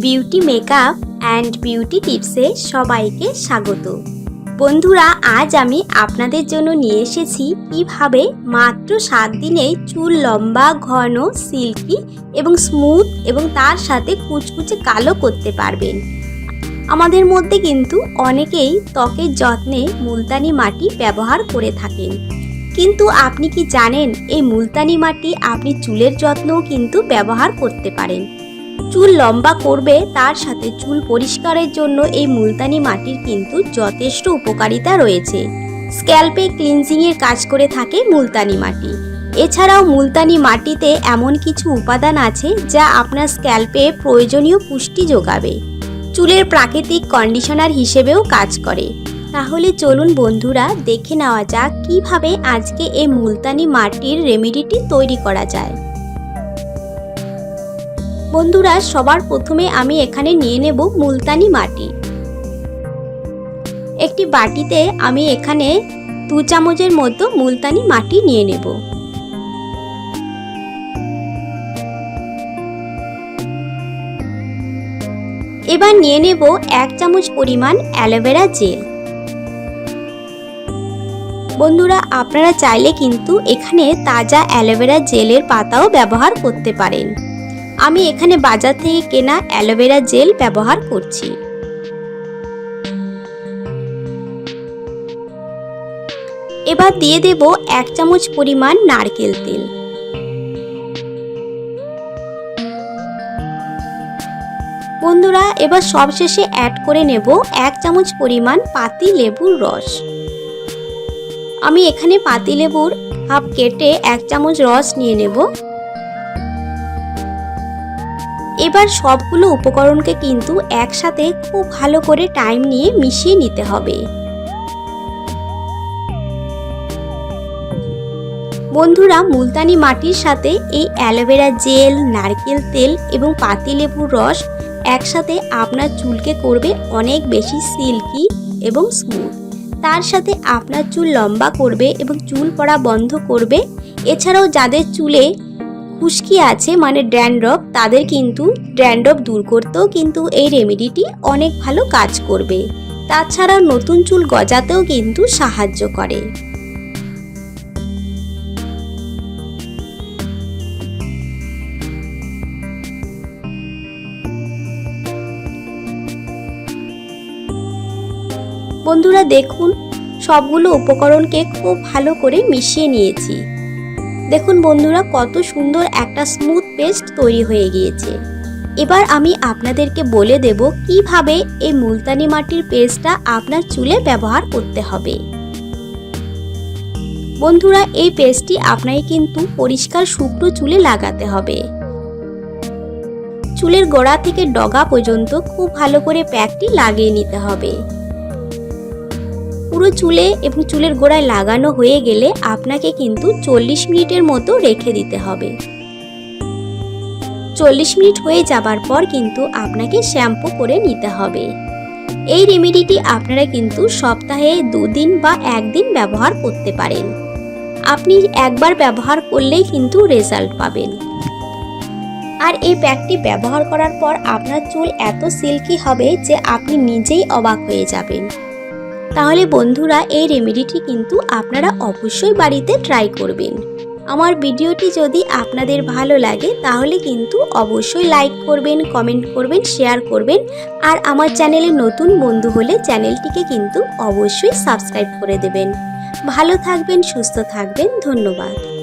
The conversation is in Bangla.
বিউটি মেকআপ অ্যান্ড বিউটি টিপসে সবাইকে স্বাগত। বন্ধুরা, আজ আমি আপনাদের জন্য নিয়ে এসেছি কীভাবে মাত্র সাত দিনে চুল লম্বা, ঘন, সিল্কি এবং স্মুথ এবং তার সাথে কুচকুচে কালো করতে পারবেন। আমাদের মধ্যে কিন্তু অনেকেই ত্বকের যত্নে মুলতানি মাটি ব্যবহার করে থাকেন। কিন্তু আপনি কি জানেন, এই মুলতানি মাটি আপনি চুলের যত্নও কিন্তু ব্যবহার করতে পারেন। চুল লম্বা করবে, তার সাথে চুল পরিষ্কারের জন্য এই মুলতানি মাটির কিন্তু যথেষ্ট উপকারিতা রয়েছে। স্ক্যাল্পে ক্লিনজিংয়ের কাজ করে থাকে মুলতানি মাটি। এছাড়াও মুলতানি মাটিতে এমন কিছু উপাদান আছে যা আপনার স্ক্যাল্পে প্রয়োজনীয় পুষ্টি যোগাবে। চুলের প্রাকৃতিক কন্ডিশনার হিসেবেও কাজ করে। তাহলে চলুন বন্ধুরা, দেখে নেওয়া যাক কীভাবে আজকে এই মুলতানি মাটির রেমেডিটি তৈরি করা যায়। বন্ধুরা, সবার প্রথমে আমি এখানে নিয়ে নেব মুলতানি মাটি। একটি বাটিতে আমি এখানে দু চামচের মতো মুলতানি মাটি নিয়ে নেব। এবার নিয়ে নেব এক চামচ পরিমাণ অ্যালোভেরা জেল। বন্ধুরা, আপনারা চাইলে কিন্তু এখানে তাজা অ্যালোভেরা জেলের পাতাও ব্যবহার করতে পারেন। আমি এখানে বাজার থেকে কেনা অ্যালোভেরা জেল ব্যবহার করছি। এবার দিয়ে দেব এক চামচ পরিমাণ নারকেল তেল। বন্ধুরা, এবার সবশেষে অ্যাড করে নেব এক চামচ পরিমাণ পাতি লেবুর রস। আমি এখানে পাতি লেবুর হাফ কেটে এক চামচ রস নিয়ে নেব। এবার সবগুলো উপকরণকে কিন্তু একসাথে খুব ভালো করে টাইম নিয়ে মিশিয়ে নিতে হবে। বন্ধুরা, মুলতানি মাটির সাথে এই অ্যালোভেরা জেল, নারকেল তেল এবং পাতিলেবুর রস একসাথে আপনার চুলকে করবে অনেক বেশি সিল্কি এবং স্মুথ। তার সাথে আপনার চুল লম্বা করবে এবং চুল পড়া বন্ধ করবে। এছাড়াও যাদের চুলে খুশকি আছে মানে ড্যান্ড্রফ, তাদের কিন্তু ড্যান্ড্রফ দূর করতেও কিন্তু এই রেমেডিটি অনেক ভালো কাজ করবে। তাছাড়া নতুন চুল গজাতেও কিন্তু সাহায্য করে। বন্ধুরা দেখুন, সবগুলো উপকরণকে খুব ভালো করে মিশিয়ে নিয়েছি। দেখুন বন্ধুরা, কত সুন্দর একটা স্মুথ পেস্ট তৈরি হয়ে গিয়েছে। এবার আমি আপনাদেরকে বলে দেব কীভাবে এই মুলতানি মাটির পেস্টটা আপনার চুলে ব্যবহার করতে হবে। বন্ধুরা, এই পেস্টটি আপনাকে কিন্তু পরিষ্কার শুকনো চুলে লাগাতে হবে। চুলের গোড়া থেকে ডগা পর্যন্ত খুব ভালো করে প্যাকটি লাগিয়ে নিতে হবে। পুরো চুলে এবং চুলের গোড়ায় লাগানো হয়ে গেলে আপনাকে কিন্তু চল্লিশ মিনিটের মতো রেখে দিতে হবে। চল্লিশ মিনিট হয়ে যাবার পর কিন্তু আপনাকে শ্যাম্পু করে নিতে হবে। এই রেমেডিটি আপনারা কিন্তু সপ্তাহে দুদিন বা একদিন ব্যবহার করতে পারেন। আপনি একবার ব্যবহার করলেই কিন্তু রেজাল্ট পাবেন। আর এই প্যাকটি ব্যবহার করার পর আপনার চুল এত সিল্কি হবে যে আপনি নিজেই অবাক হয়ে যাবেন। তাহলে বন্ধুরা, এই রেমেডিটি কিন্তু আপনারা অবশ্যই বাড়িতে ট্রাই করবেন। আমার ভিডিওটি যদি আপনাদের ভালো লাগে, তাহলে কিন্তু অবশ্যই লাইক করবেন কমেন্ট করবেন শেয়ার করবেন, আর আমার চ্যানেলে নতুন বন্ধু হলে চ্যানেলটিকে কিন্তু অবশ্যই সাবস্ক্রাইব করে দেবেন। ভালো থাকবেন, সুস্থ থাকবেন, ধন্যবাদ।